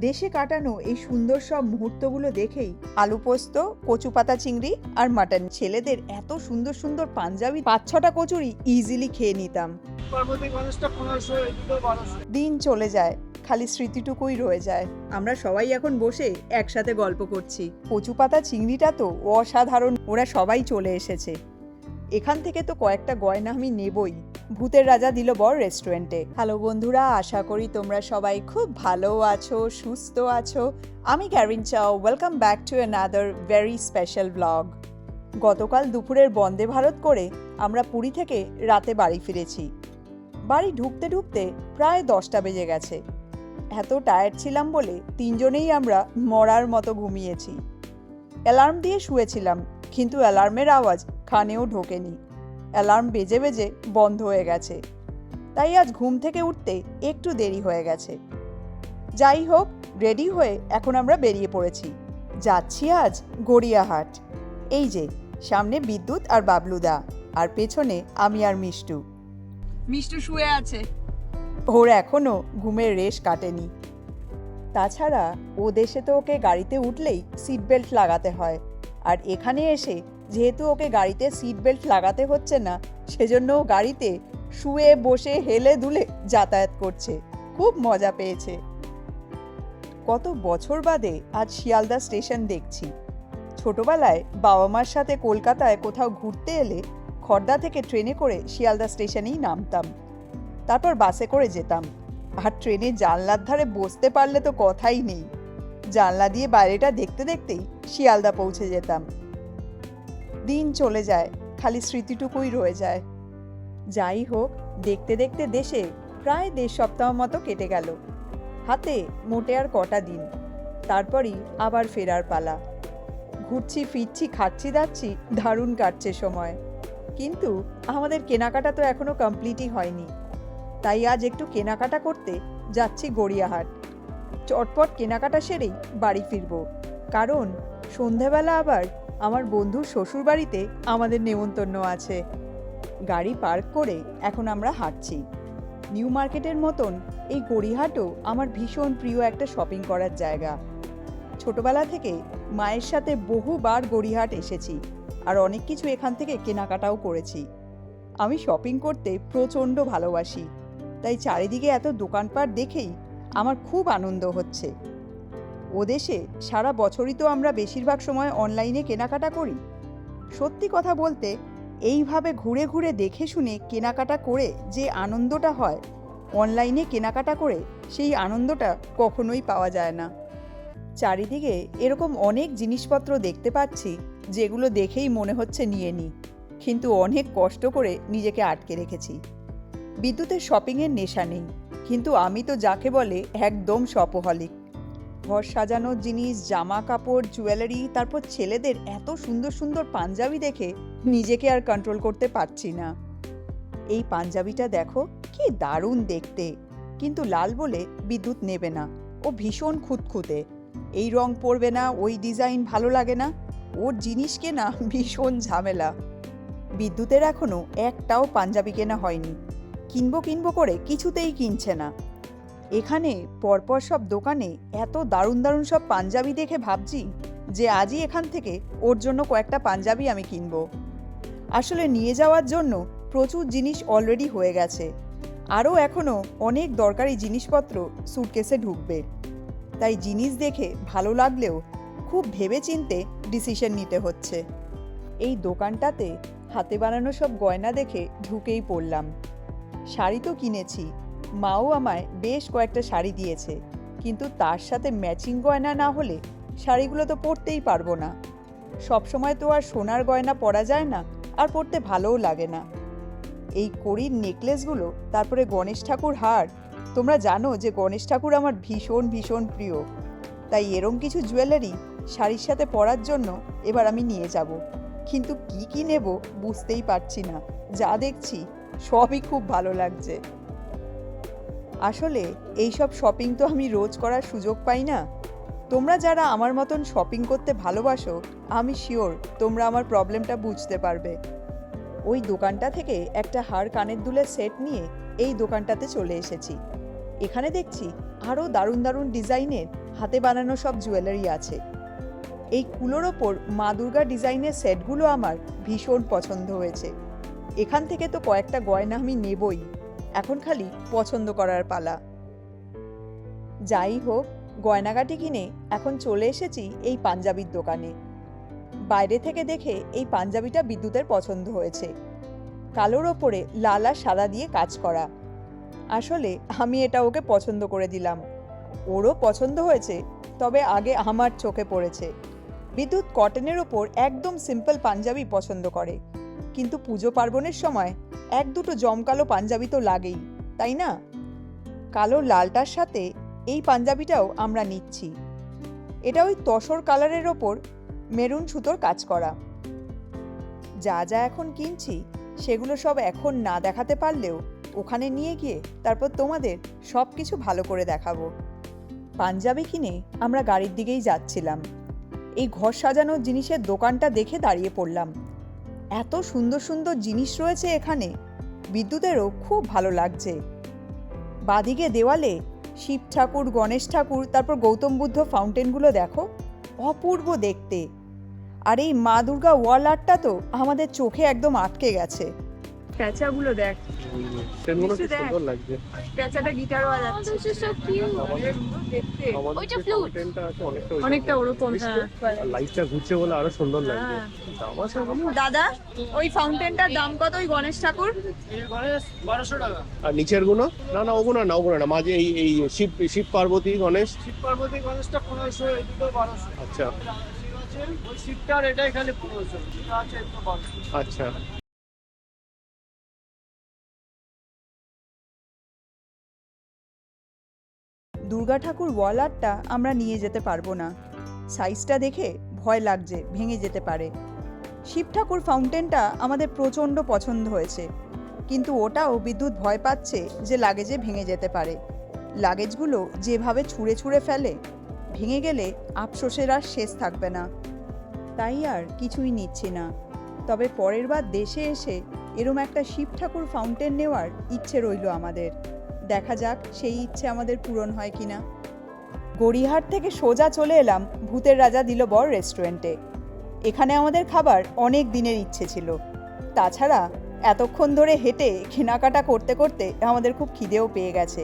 দেশে কাটানো এই সুন্দর সব মুহূর্তগুলো দেখেই আলু পোস্ত কচু পাতা চিংড়ি আর মাটন ছেলেদের এত সুন্দর সুন্দর পাঞ্জাবি পাঁচ ছটা কচুরি ইজিলি খেয়ে নিতাম। দিন চলে যায় খালি স্মৃতিটুকুই রয়ে যায়। আমরা সবাই এখন বসে একসাথে গল্প করছি। কচু পাতা চিংড়িটা তো অসাধারণ ওরা সবাই চলে এসেছে। এখান থেকে তো কয়েকটা গয়না আমি নেবই। ভূতের রাজা দিল বর রেস্টুরেন্টে। হ্যালো বন্ধুরা, আশা করি তোমরা সবাই খুব ভালো আছো, সুস্থ আছো। আমি ক্যারিন চাও welcome back to another very special blog গতকাল দুপুরের বন্দে ভারত করে আমরা পুরী থেকে রাতে বাড়ি ফিরেছি। বাড়ি ঢুকতে ঢুকতে প্রায় দশটা বেজে গেছে। এত টায়ার্ড ছিলাম বলে তিনজনেই আমরা মরার মতো ঘুমিয়েছি। অ্যালার্ম দিয়ে শুয়েছিলাম, কিন্তু অ্যালার্মের আওয়াজ কানেও ঢোকেনি। অ্যালার্ম বেজে বেজে বন্ধ হয়ে গেছে। তাই আজ ঘুম থেকে উঠতে একটু দেরি হয়ে গেছে। যাই হোক রেডি হয়ে এখন আমরা বেরিয়ে পড়েছি। যাচ্ছি আজ গড়িয়াহাট। এই যে সামনে বিদ্যুৎ আর বাবলুদা আর পেছনে আমি আর মিষ্টু। মিষ্টু শুয়ে আছে। ওর এখনও ঘুমের রেশ কাটেনি। তাছাড়া ও দেশে তো ওকে গাড়িতে উঠলেই সিট বেল্ট লাগাতে হয়। আর এখানে এসে যেহেতু ওকে গাড়িতে সিট বেল্ট লাগাতে হচ্ছে না, সেজন্য ও গাড়িতে শুয়ে বসে হেলে দুলে যাতায়াত করছে। খুব মজা পেয়েছে। কত বছর বাদে আজ শিয়ালদা স্টেশন দেখছি। ছোটবেলায় বাবা মার সাথে কলকাতায় কোথাও ঘুরতে এলে খড়দা থেকে ট্রেনে করে শিয়ালদা স্টেশনেই নামতাম। তারপর বাসে করে যেতাম। আর ট্রেনে জানলার ধারে বসতে পারলে তো কথাই নেই। জানলা দিয়ে বাইরেটা দেখতে দেখতেই শিয়ালদা পৌঁছে যেতাম। দিন চলে যায়, খালি স্মৃতিটুকুই রয়ে যায়। যাই হোক, দেখতে দেখতে দেশে প্রায় দেড় সপ্তাহ মতো কেটে গেল। হাতে মোটে আর কটা দিন। তারপরই আবার ফেরার পালা। ঘুরছি, ফিরছি খাচ্ছি দাচ্ছি দারুণ কাটছে সময়। কিন্তু আমাদের কেনাকাটা তো এখনও কমপ্লিটই হয়নি। তাই আজ একটু কেনাকাটা করতে যাচ্ছি গড়িয়াহাট। চটপট কেনাকাটা সেরেই বাড়ি ফিরব। কারণ সন্ধেবেলা আবার আমার বন্ধুর শ্বশুর বাড়িতে আমাদের নেমন্তন্ন আছে। গাড়ি পার্ক করে এখন আমরা হাঁটছি। নিউ মার্কেটের মতন এই গড়িহাটও আমার ভীষণ প্রিয় একটা শপিং করার জায়গা। ছোটবেলা থেকে মায়ের সাথে বহুবার গড়িহাট এসেছি আর অনেক কিছু এখান থেকে কেনাকাটাও করেছি। আমি শপিং করতে প্রচণ্ড ভালোবাসি, তাই চারিদিকে এত দোকানপাট দেখেই আমার খুব আনন্দ হচ্ছে। ও দেশে সারা বছরই তো আমরা বেশিরভাগ সময় অনলাইনে কেনাকাটা করি। সত্যি কথা বলতে, এইভাবে ঘুরে ঘুরে দেখে শুনে কেনাকাটা করে যে আনন্দটা হয় অনলাইনে কেনাকাটা করে সেই আনন্দটা কখনোই পাওয়া যায় না। চারিদিকে এরকম অনেক জিনিসপত্র দেখতে পাচ্ছি, যেগুলো দেখেই মনে হচ্ছে নিয়ে নিই কিন্তু অনেক কষ্ট করে নিজেকে আটকে রেখেছি। বিদ্যুতের শপিংয়ের নেশা নেই, কিন্তু আমি তো যাকে বলে একদম শপহলিক ঘর সাজানোর জিনিস জামা কাপড় জুয়েলারি তারপর ছেলেদের এত সুন্দর সুন্দর পাঞ্জাবি দেখে নিজেকে আর কন্ট্রোল করতে পারছি না। এই পাঞ্জাবিটা দেখো, কি দারুণ দেখতে। কিন্তু লাল বলে বিদ্যুৎ নেবে না, ও ভীষণ খুঁতখুঁতে। এই রং পরবে না, ওই ডিজাইন ভালো লাগে না, ওর জিনিস কেনা ভীষণ ঝামেলা। বিদ্যুতের এখনও একটাও পাঞ্জাবি কেনা হয়নি। কিনবো কিনবো করে কিছুতেই কিনছে না। এখানে পরপর সব দোকানে এত দারুণ দারুণ সব পাঞ্জাবি দেখে ভাবছি যে আজই এখান থেকে ওর জন্য কয়েকটা পাঞ্জাবি আমি কিনব। আসলে নিয়ে যাওয়ার জন্য প্রচুর জিনিস অলরেডি হয়ে গেছে। আরও এখনও অনেক দরকারি জিনিসপত্র সুটকেসে ঢুকবে। তাই জিনিস দেখে ভালো লাগলেও খুব ভেবে চিনতে ডিসিশন নিতে হচ্ছে। এই দোকানটাতে হাতে বানানো সব গয়না দেখে ঢুকেই পড়লাম। শাড়ি তো কিনেছি মাও আমায় বেশ কয়েকটা শাড়ি দিয়েছে। কিন্তু তার সাথে ম্যাচিং গয়না না হলে শাড়িগুলো তো পরতেই পারব না। সবসময় তো আর সোনার গয়না পরা যায় না, আর পরতে ভালোও লাগে না। এই কড়ির নেকলেসগুলো, তারপরে গণেশ ঠাকুর হার, তোমরা জানো যে গণেশ ঠাকুর আমার ভীষণ ভীষণ প্রিয়। তাই এরম কিছু জুয়েলারি শাড়ির সাথে পরার জন্য এবার আমি নিয়ে যাব। কিন্তু কি কি নেব বুঝতেই পারছি না। যা দেখছি সবই খুব ভালো লাগছে। আসলে এইসব শপিং তো আমি রোজ করার সুযোগ পাই না। তোমরা যারা আমার মতন শপিং করতে ভালোবাসো, আমি শিওর তোমরা আমার প্রবলেমটা বুঝতে পারবে। ওই দোকানটা থেকে একটা হার কানের দুলের সেট নিয়ে এই দোকানটাতে চলে এসেছি। এখানে দেখছি আরও দারুণ দারুণ ডিজাইনের হাতে বানানো সব জুয়েলারি আছে। এই কুলোর ওপর মা দুর্গা ডিজাইনের সেটগুলো আমার ভীষণ পছন্দ হয়েছে। এখান থেকে তো কয়েকটা গয়না আমি নেবই। এখন খালি পছন্দ করার পালা। যাই হোক, গয়নাগাটি কিনে এখন চলে এসেছি এই পাঞ্জাবির দোকানে। বাইরে থেকে দেখে এই পাঞ্জাবিটা বিদ্যুতের পছন্দ হয়েছে। কালোর ওপরে লাল সাদা দিয়ে কাজ করা। আসলে আমি এটা ওকে পছন্দ করে দিলাম। ওরও পছন্দ হয়েছে, তবে আগে আমার চোখে পড়েছে। বিদ্যুৎ কটনের ওপর একদম সিম্পল পাঞ্জাবি পছন্দ করে। কিন্তু পুজো পার্বণের সময় এক দুটো জমকালো পাঞ্জাবি তো লাগেই, তাই না? কালো লালটার সাথে এই পাঞ্জাবিটাও আমরা নিচ্ছি। এটা ওই তসর কালারের ওপর মেরুন সুতোর কাজ করা। যা যা এখন কিনছি, সেগুলো সব এখন না দেখাতে পারলেও ওখানে নিয়ে গিয়ে তারপর তোমাদের সব কিছু ভালো করে দেখাবো। পাঞ্জাবি কিনে আমরা গাড়ির দিকেই যাচ্ছিলাম। এই ঘর সাজানোর জিনিসের দোকানটা দেখে দাঁড়িয়ে পড়লাম। এত সুন্দর সুন্দর জিনিস রয়েছে এখানে। বিদ্যুতেরও খুব ভালো লাগছে। বাদিকে দেওয়ালে শিব ঠাকুর, গণেশ ঠাকুর, তারপর গৌতম বুদ্ধ ফাউন্টেনগুলো দেখো, অপূর্ব দেখতে। আর এই মা দুর্গা ওয়াল আর্টটা তো আমাদের চোখে একদম আটকে গেছে। প্যাঁচাগুলো দেখ। কি। সুন্দর লাগছে? প্যাঁচাটা গিটার বাজাচ্ছে. দেখতে। ওইটা অনেকটা। ওরকম হ্যাঁ। লাইটটা ঘুরছে বলে আরও সুন্দর লাগছে। হ্যাঁ। ওখানে? দাদা ওই ফাউন্টেনটার দাম কত? ওই গণেশ ঠাকুর? বারোশো টাকা। আর নিচেরগুলো? না না ওগুলো না ওগুলো না। মাঝে এই এই শিব শিব পার্বতী গণেশ। শিব পার্বতী গণেশটা পনেরোশো এই দুটো বারোশো। আচ্ছা। ওই শিবটার এটাই খালি পনেরোশো। আচ্ছা। দুর্গা ঠাকুর ওয়ালারটা আমরা নিয়ে যেতে পারব না। সাইজটা দেখে ভয় লাগছে, ভেঙে যেতে পারে। শিব ঠাকুর ফাউন্টেনটা আমাদের প্রচণ্ড পছন্দ হয়েছে। কিন্তু ওটাও বিদ্যুৎ ভয় পাচ্ছে যে লাগেজে ভেঙে যেতে পারে। লাগেজগুলো যেভাবে ছুঁড়ে ছুঁড়ে ফেলে, ভেঙে গেলে আফসোসের আর শেষ থাকবে না। তাই আর কিছুই নিচ্ছি না। তবে পরের বার দেশে এসে এরম একটা শিব ঠাকুর ফাউন্টেন নেওয়ার ইচ্ছে রইল আমাদের। দেখা যাক সেই ইচ্ছে আমাদের পূরণ হয় কিনা গড়িয়াহাট থেকে সোজা চলে এলাম ভূতের রাজা দিল বর রেস্টুরেন্টে। এখানে আমাদের খাবার অনেক দিনের ইচ্ছে ছিল। তাছাড়া এতক্ষণ ধরে হেঁটে কেনাকাটা করতে করতে আমাদের খুব খিদেও পেয়ে গেছে।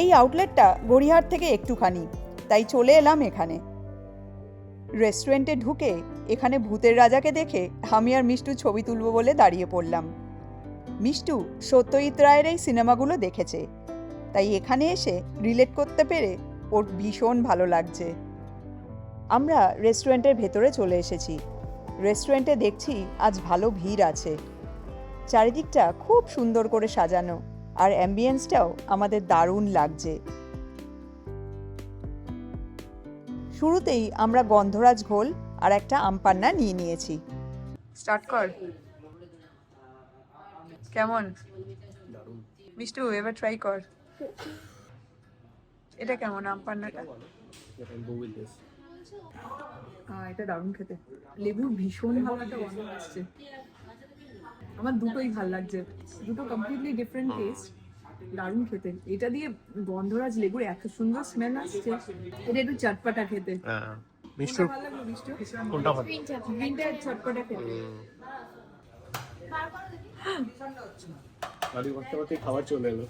এই আউটলেটটা গড়িয়াহাট থেকে একটুখানি, তাই চলে এলাম এখানে। রেস্টুরেন্টে ঢুকে এখানে ভূতের রাজাকে দেখে আমি আর মিষ্টু ছবি তুলব বলে দাঁড়িয়ে পড়লাম। মিষ্টু সত্যজিৎ রায়ের এই সিনেমাগুলো দেখেছে। তাই এখানে এসে রিলেট করতে পেরে ওর ভীষণ ভালো লাগছে। আমরা রেস্টুরেন্টের ভেতরে চলে এসেছি। রেস্টুরেন্টে দেখছি আজ ভালো ভিড় আছে। চারিদিকটা খুব সুন্দর করে সাজানো আর অ্যাম্বিয়েন্সটাও আমাদের দারুণ লাগছে। শুরুতেই আমরা গন্ধরাজ ঘোল আর একটা আমপান্না নিয়ে নিয়েছি। স্টার্ট কর। কেমন? মিষ্টু এবার ট্রাই কর। এটা কেমন আম পান্নাটা এটা দারুণ খেতে। লেবুর ভীষণ ভালো একটা গন্ধ আসছে। আমার দুটোই ভালো লাগছে। দুটো কমপ্লিটলি ডিফারেন্ট টেস্ট দারুণ খেতে। এটা দিয়ে গন্ধরাজ লেবুর এত সুন্দর স্মেল আসছে। এটা একটু চটপাটা খেতে। হ্যাঁ। ভালো লাগল মিষ্টু? কোনটা ভালো? চটপাটা খেতে। গাড়ি করতে করতে খাবার চলে এলো।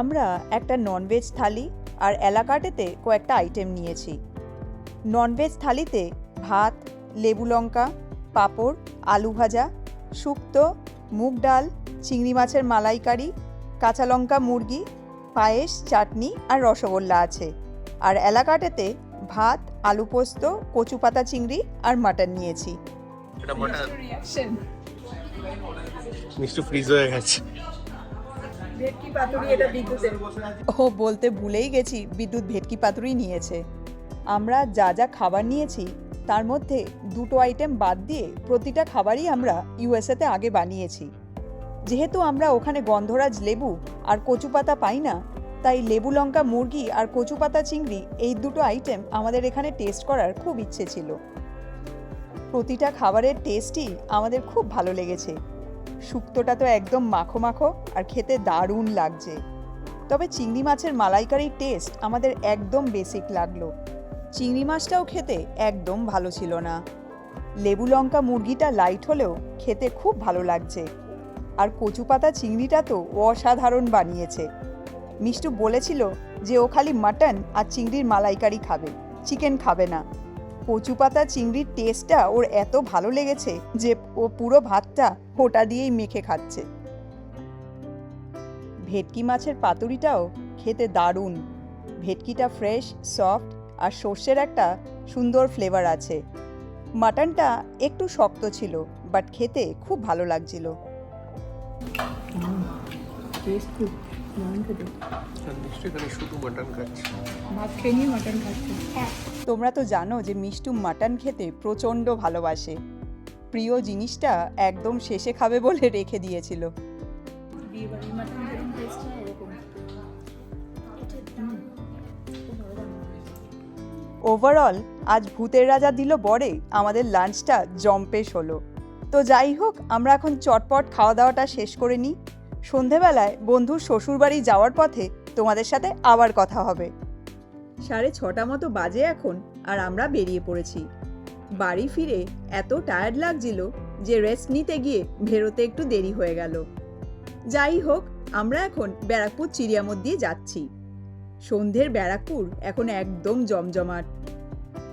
আমরা একটা ননভেজ থালি আর এলাকাটেতে কয়েকটা আইটেম নিয়েছি। ননভেজ থালিতে ভাত লেবু লঙ্কা পাঁপড় আলু ভাজা শুক্তো মুগ ডাল চিংড়ি মাছের মালাইকারি কাঁচা লঙ্কা মুরগি পায়েস চাটনি আর রসগোল্লা আছে। আর এলাকাটেতে ভাত আলু পোস্ত কচু পাতা চিংড়ি আর মাটন নিয়েছি। মিষ্টু ফ্রিজ হয়ে গেছে। ভেটকি পাতুরি এটা বিদ্যুতের। ও বলতে ভুলেই গেছি বিদ্যুৎ ভেটকি পাতুরি নিয়েছে। আমরা যা যা খাবার নিয়েছি তার মধ্যে দুটো আইটেম বাদ দিয়ে প্রতিটা খাবারই আমরা ইউএসএতে আগে বানিয়েছি। যেহেতু আমরা ওখানে গন্ধরাজ লেবু আর কচু পাতা পাই না তাই লেবু লঙ্কা মুরগি আর কচু পাতা চিংড়ি এই দুটো আইটেম আমাদের এখানে টেস্ট করার খুব ইচ্ছে ছিল। প্রতিটা খাবারের টেস্টই আমাদের খুব ভালো লেগেছে। শুক্তোটা তো একদম মাখো মাখো আর খেতে দারুণ লাগছে। তবে চিংড়ি মাছের মালাইকারির টেস্ট আমাদের একদম বেসিক লাগল। চিংড়ি মাছটাও খেতে একদম ভালো ছিল না। লেবু লঙ্কা মুরগিটা লাইট হলেও খেতে খুব ভালো লাগছে। আর কচু পাতা চিংড়িটা তো অসাধারণ বানিয়েছে। মিষ্টু বলেছিল যে ও খালি মাটন আর চিংড়ির মালাইকারি খাবে চিকেন খাবে না। কচু পাতা চিংড়ির টেস্টটা ওর এত ভালো লেগেছে যে ও পুরো ভাতটা ওটা দিয়েই মেখে খাচ্ছে। ভেটকি মাছের পাতুরিটাও খেতে দারুণ। ভেটকিটা ফ্রেশ সফট আর সর্ষের একটা সুন্দর ফ্লেভার আছে। মাটনটা একটু শক্ত ছিল বাট খেতে খুব ভালো লাগছিল। টেস্ট খুব খেতে এখানে শুধু মাটন খাচ্ছি। ভাত খেয়ে নিয়ে মাটন খাচ্ছে। তোমরা তো জানো যে মিষ্টু মাটন খেতে প্রচণ্ড ভালোবাসে। প্রিয় জিনিসটা একদম শেষে খাবে বলে রেখে দিয়েছিল। হয়। ওভারঅল আজ ভূতের রাজা দিল বরে আমাদের লাঞ্চটা জম্পেশ হলো তো যাই হোক আমরা এখন চটপট খাওয়া দাওয়াটা শেষ করে নিই। সন্ধেবেলায় বন্ধুর শ্বশুরবাড়ি যাওয়ার পথে তোমাদের সাথে আবার কথা হবে। সাড়ে ছটা মতো বাজে এখন আর আমরা বেরিয়ে পড়েছি। বাড়ি ফিরে এত টায়ার্ড লাগছিল যে রেস্ট নিতে গিয়ে বেরোতে একটু দেরি হয়ে গেল। যাই হোক, আমরা এখন ব্যারাকপুর চিড়িয়ামত দিয়ে যাচ্ছি। সন্ধ্যের ব্যারাকপুর এখন একদম জমজমাট।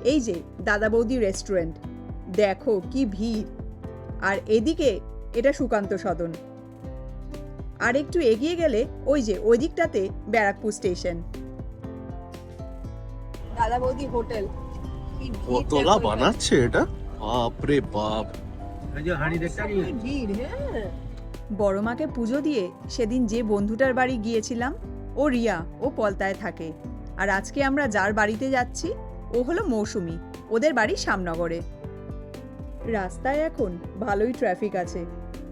এই যে দাদা বৌদি রেস্টুরেন্ট দেখো কি ভিড়। আর এদিকে এটা সুকান্ত সদন। আর একটু এগিয়ে গেলে ওই যে ওই দিকটাতে ব্যারাকপুর স্টেশন। দাদা বৌদি হোটেল। কতলা বানাচ্ছে এটা? বাপ। রে বাপ হ্যাঁ। বড় মাকে পুজো দিয়ে সেদিন যে বন্ধুটার বাড়ি গিয়েছিলাম ও রিয়া ও পলতায় থাকে। আর আজকে আমরা যার বাড়িতে যাচ্ছি ও হলো মৌসুমি ওদের বাড়ি শ্যামনগরে রাস্তায় এখন ভালোই ট্রাফিক আছে।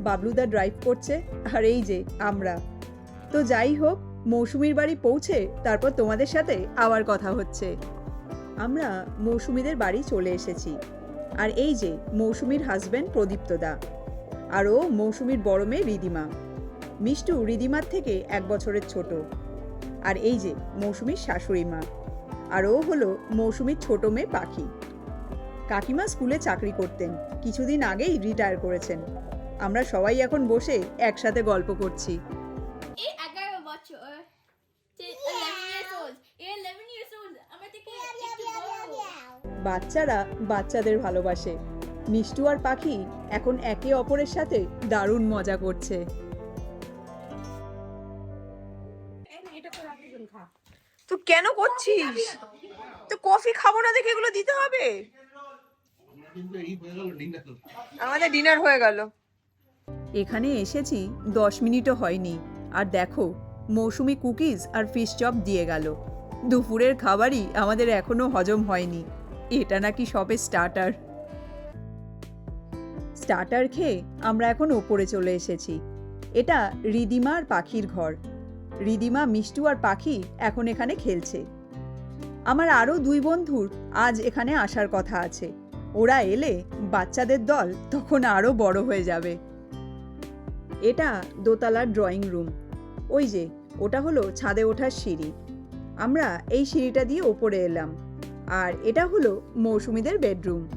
বাবলুদা ড্রাইভ করছে, আর এই যে আমরা। তো যাই হোক, মৌসুমির বাড়ি পৌঁছে তারপর তোমাদের সাথে আবার কথা হচ্ছে। আমরা মৌসুমিদের বাড়ি চলে এসেছি। আর এই যে মৌসুমির হাজব্যান্ড প্রদীপ্তদা আর ও মৌসুমির বড় মেয়ে রিদিমা। মিষ্টু রিদিমার থেকে এক বছরের ছোট। আর এই যে মৌসুমির শাশুড়ি মা, আর ও হলো মৌসুমির ছোট মেয়ে পাখি। কাকিমা স্কুলে চাকরি করতেন, কিছুদিন আগেই রিটায়ার করেছেন। আমরা সবাই এখন বসে একসাথে গল্প করছি। বাচ্চারা বাচ্চাদের ভালোবাসে। মিষ্টু আর পাখি এখন একে অপরের সাথে দারুণ মজা করছে। তো কেন করছিস? তো কফি খাব না দেখে এগুলো দিতে হবে? আমাদের ডিনার হয়ে গেল। এখানে এসেছি, দশ মিনিটও হয়নি। আর দেখো, মৌসুমি কুকিজ আর ফিশ চপ দিয়ে গেল। দুপুরের খাবারই আমাদের এখনও হজম হয়নি। এটা নাকি সবে স্টার্টার স্টার্টার খেয়ে আমরা এখন ওপরে চলে এসেছি। এটা রিদিমা আর পাখির ঘর। রিদিমা, মিষ্টু আর পাখি এখন এখানে খেলছে। আমার আরও দুই বন্ধুর আজ এখানে আসার কথা আছে। ওরা এলে বাচ্চাদের দল তখন আরও বড় হয়ে যাবে। এটা দোতলার ড্রয়িং রুম ওই যে, ওটা হলো ছাদে ওঠার সিঁড়ি। আমরা এই সিঁড়িটা দিয়ে ওপরে এলাম। আর এটা হলো মৌসুমিদের বেডরুম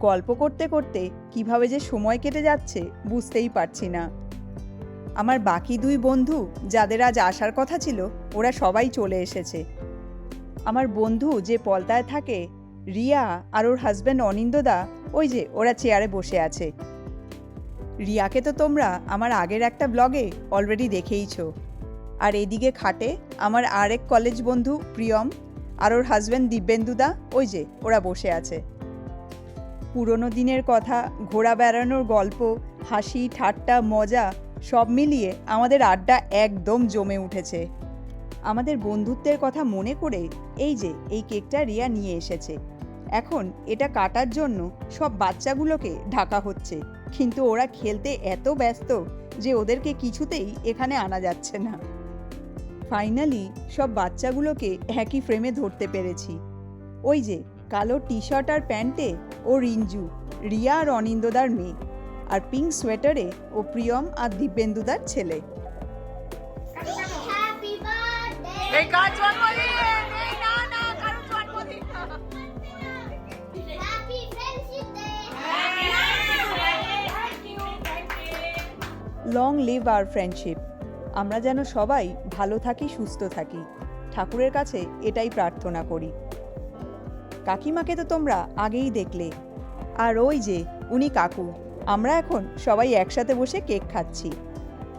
গল্প করতে করতে কীভাবে যে সময় কেটে যাচ্ছে বুঝতেই পারছি না। আমার বাকি দুই বন্ধু, যাদের আজ আসার কথা ছিল, ওরা সবাই চলে এসেছে। আমার বন্ধু যে পলতায় থাকে, রিয়া আর ওর হাজব্যান্ড অনিন্দদা ওই যে, ওরা চেয়ারে বসে আছে। রিয়াকে তো তোমরা আমার আগের একটা ব্লগে অলরেডি দেখেইছো। আর এদিকে খাটে আমার আরেক কলেজ বন্ধু প্রিয়ম আর ওর হাজব্যান্ড দিব্যেন্দুদা ওই যে, ওরা বসে আছে। পুরনো দিনের কথা ঘোরা বেড়ানোর গল্প, হাসি, ঠাট্টা, মজা, সব মিলিয়ে আমাদের আড্ডা একদম জমে উঠেছে। আমাদের বন্ধুত্বের কথা মনে করে এই যে, এই কেকটা রিয়া নিয়ে এসেছে। এখন এটা কাটার জন্য সব বাচ্চাগুলোকে ঢাকা হচ্ছে। কিন্তু ওরা খেলতে এত ব্যস্ত যে ওদেরকে কিছুতেই এখানে আনা যাচ্ছে না। ফাইনালি সব বাচ্চাগুলোকে একই ফ্রেমে ধরতে পেরেছি। ওই যে কালো টি শার্ট আর প্যান্টে ও রিঞ্জু রিয়া আর অনিন্দদার মেয়ে আর পিঙ্ক সোয়েটারে ও প্রিয়ম আর দিব্যেন্দুদার ছেলে। লং লিভ আর ফ্রেন্ডশিপ আমরা যেন সবাই ভালো থাকি, সুস্থ থাকি। ঠাকুরের কাছে এটাই প্রার্থনা করি। কাকিমাকে তো তোমরা আগেই দেখলে। আর ওই যে, উনি কাকু। আমরা এখন সবাই একসাথে বসে কেক খাচ্ছি।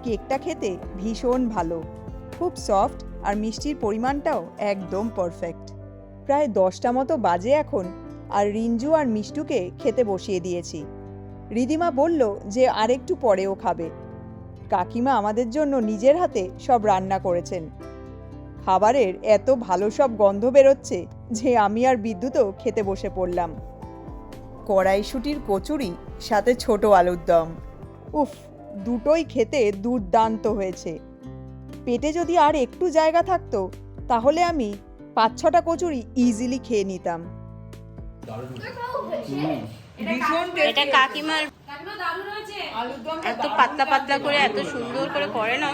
কেকটা খেতে ভীষণ ভালো। খুব সফট আর মিষ্টির পরিমাণটাও একদম পারফেক্ট প্রায় দশটা মতো বাজে এখন, আর রিঞ্জু আর মিষ্টুকে খেতে বসিয়ে দিয়েছি। রিদিমা বলল যে আরেকটু পরেও খাবে। কাকিমা আমাদের জন্য নিজের হাতে সব রান্না করেছেন। খাবারের এত ভালো সব গন্ধ বেরোচ্ছে যে আমি আর বিদ্যুৎও খেতে বসে পড়লাম। কড়াইশুটির কচুরি সাথে ছোট আলুর দম। উফ দুটোই খেতে দুর্দান্ত হয়েছে। পেটে যদি আর একটু জায়গা থাকতো তাহলে আমি পাঁচ ছটা কচুরি ইজিলি খেয়ে নিতাম। এটা কাকিমার এত পাতলা পাতলা করে এত সুন্দর করে করে না?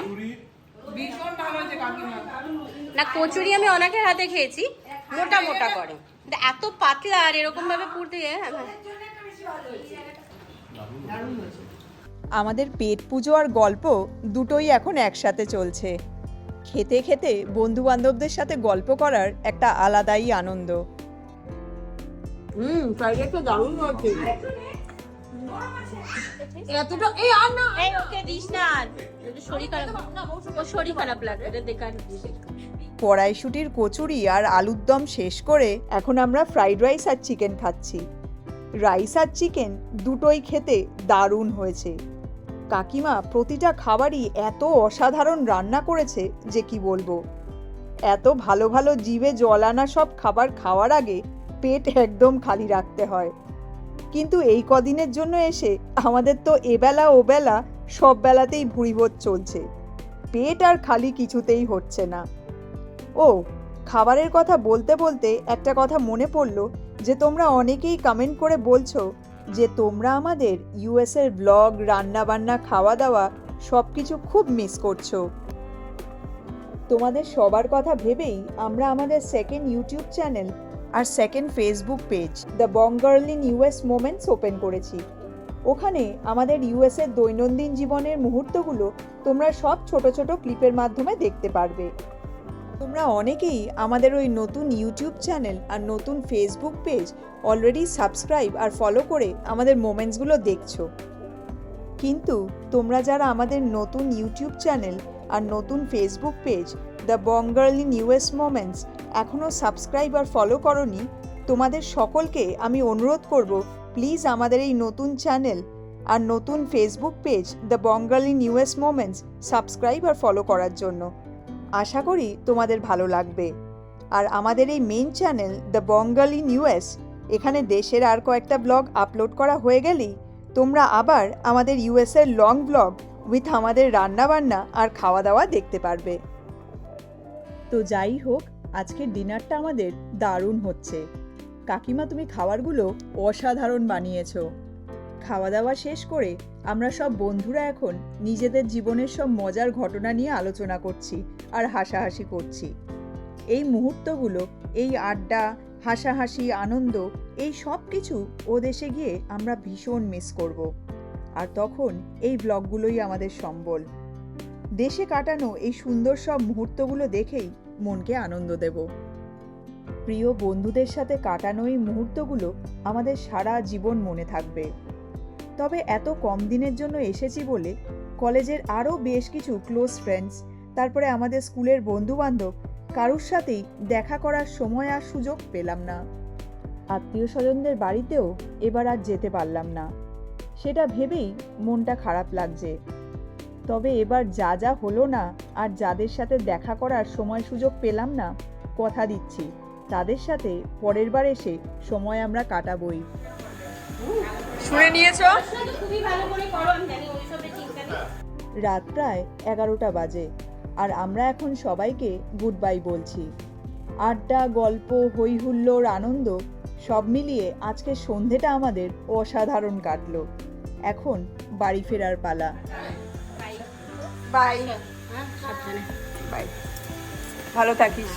না কচুরি আমি অনেকের হাতে খেয়েছি মোটা মোটা করে। এত পাতলা আর এরকম ভাবে পুড়তে হ্যাঁ আমাদের পেট পুজো আর গল্প দুটোই এখন একসাথে চলছে। খেতে খেতে বন্ধু বান্ধবদের সাথে গল্প করার একটা আলাদাই আনন্দ। হুম ফ্রাইড দারুণ হয়েছে। এতটা এই আর না এই ওকে দিস না শরীর খারাপ। শরীর খারাপ লাগে এটা দেখার কড়াইশুটির কচুরি আর আলুর দম শেষ করে এখন আমরা ফ্রাইড রাইস আর চিকেন খাচ্ছি। রাইস আর চিকেন দুটোই খেতে দারুণ হয়েছে। কাকিমা প্রতিটা খাবারই এত অসাধারণ রান্না করেছে যে কি বলব? এত ভালো ভালো জিভে জল আনা সব খাবার খাওয়ার আগে পেট একদম খালি রাখতে হয়। কিন্তু এই কদিনের জন্য এসে আমাদের তো এবেলা ওবেলা সব বেলাতেই ভুঁড়িবোধ চলছে। পেট আর খালি কিছুতেই হচ্ছে না। ও, খাবারের কথা বলতে বলতে একটা কথা মনে পড়ল যে তোমরা অনেকেই কমেন্ট করে বলছো যে তোমরা আমাদের ইউএসের ব্লগ রান্নাবান্না খাওয়া দাওয়া সব কিছু খুব মিস করছ। তোমাদের সবার কথা ভেবেই আমরা আমাদের second YouTube channel R second Facebook page the bong girl in US moments open করেছি। ওখানে আমাদের ইউএসের দৈনন্দিন জীবনের মুহূর্তগুলো তোমরা সব ছোট ছোট ক্লিপের মাধ্যমে দেখতে পারবে। তোমরা অনেকেই আমাদের ওই নতুন ইউটিউব চ্যানেল আর নতুন ফেসবুক পেজ অলরেডি সাবস্ক্রাইব আর ফলো করে আমাদের মোমেন্টসগুলো দেখছ। কিন্তু তোমরা যারা আমাদের নতুন ইউটিউব চ্যানেল আর নতুন Facebook page the bong girl in US moments এখনও সাবস্ক্রাইব আর ফলো করনি, তোমাদের সকলকে আমি অনুরোধ করব প্লিজ আমাদের এই নতুন চ্যানেল আর নতুন Facebook page the Bangal in US moments subscribe R follow করার জন্য। আশা করি তোমাদের ভালো লাগবে। আর আমাদের এই main channel the Bangal in US এখানে দেশের আর কয়েকটা ব্লগ আপলোড করা হয়ে গেলেই তোমরা আবার আমাদের ইউএসের লং ব্লগ উইথ আমাদের রান্নাবান্না আর খাওয়া দাওয়া দেখতে পারবে। তো যাই হোক আজকের ডিনারটা আমাদের দারুণ হচ্ছে। কাকিমা, তুমি খাবারগুলো অসাধারণ বানিয়েছ। খাওয়া দাওয়া শেষ করে আমরা সব বন্ধুরা এখন নিজেদের জীবনের সব মজার ঘটনা নিয়ে আলোচনা করছি আর হাসাহাসি করছি। এই মুহূর্তগুলো, এই আড্ডা, হাসাহাসি, আনন্দ, এই সব কিছু ও দেশে গিয়ে আমরা ভীষণ মিস করব। আর তখন এই ব্লগগুলোই আমাদের সম্বল। দেশে কাটানো এই সুন্দর সব মুহূর্তগুলো দেখেই মনকে আনন্দ দেব। প্রিয় বন্ধুদের সাথে কাটানো এই মুহূর্তগুলো আমাদের সারা জীবন মনে থাকবে। তবে এত কম দিনের জন্য এসেছি বলে কলেজের আরও বেশ কিছু ক্লোজ ফ্রেন্ডস, তারপরে আমাদের স্কুলের বন্ধুবান্ধব কারুর সাথেই দেখা করার সময় আর সুযোগ পেলাম না। আত্মীয় স্বজনদের বাড়িতেও এবার আর যেতে পারলাম না। সেটা ভেবেই মনটা খারাপ লাগছে। তবে এবার যা যা হলো না আর যাদের সাথে দেখা করার সময় সুযোগ পেলাম না কথা দিচ্ছি। তাদের সাথে পরের বার এসে সময় আমরা কাটাবই। শুনে নিয়েছো? খুবই ভালো করে করো আমি জানি ওইসবের চিন্তা নেই রাত প্রায় এগারোটা বাজে আর আমরা এখন সবাইকে গুড বাই বলছি। আড্ডা গল্প হই হুল্লোড় আনন্দ সব মিলিয়ে আজকের সন্ধেটা আমাদের অসাধারণ কাটলো। এখন বাড়ি ফেরার পালা। বাই হ্যাঁ বাই ভালো থাকিস।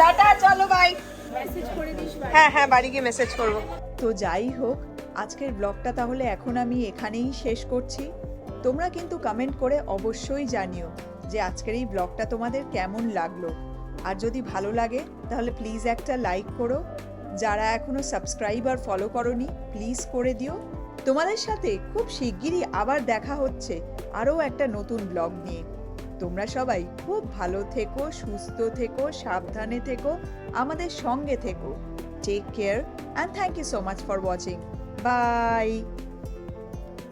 টাটা চলো বাই। হ্যাঁ হ্যাঁ বাড়ি গিয়ে মেসেজ করব। তো যাই হোক আজকের ব্লগটা তাহলে এখন আমি এখানেই শেষ করছি। তোমরা কিন্তু কমেন্ট করে অবশ্যই জানিও যে আজকের এই ব্লগটা তোমাদের কেমন লাগল। আর যদি ভালো লাগে তাহলে প্লিজ একটা লাইক করো। যারা এখনও সাবস্ক্রাইব আর ফলো করনি প্লিজ করে দিও। তোমাদের সাথে খুব শিগগিরই আবার দেখা হচ্ছে আরও একটা নতুন ব্লগ নিয়ে। তোমরা সবাই খুব ভালো থেকো, সুস্থ থেকো, সাবধানে থেকো, আমাদের সঙ্গে থেকো। Take care and thank you so much for watching bye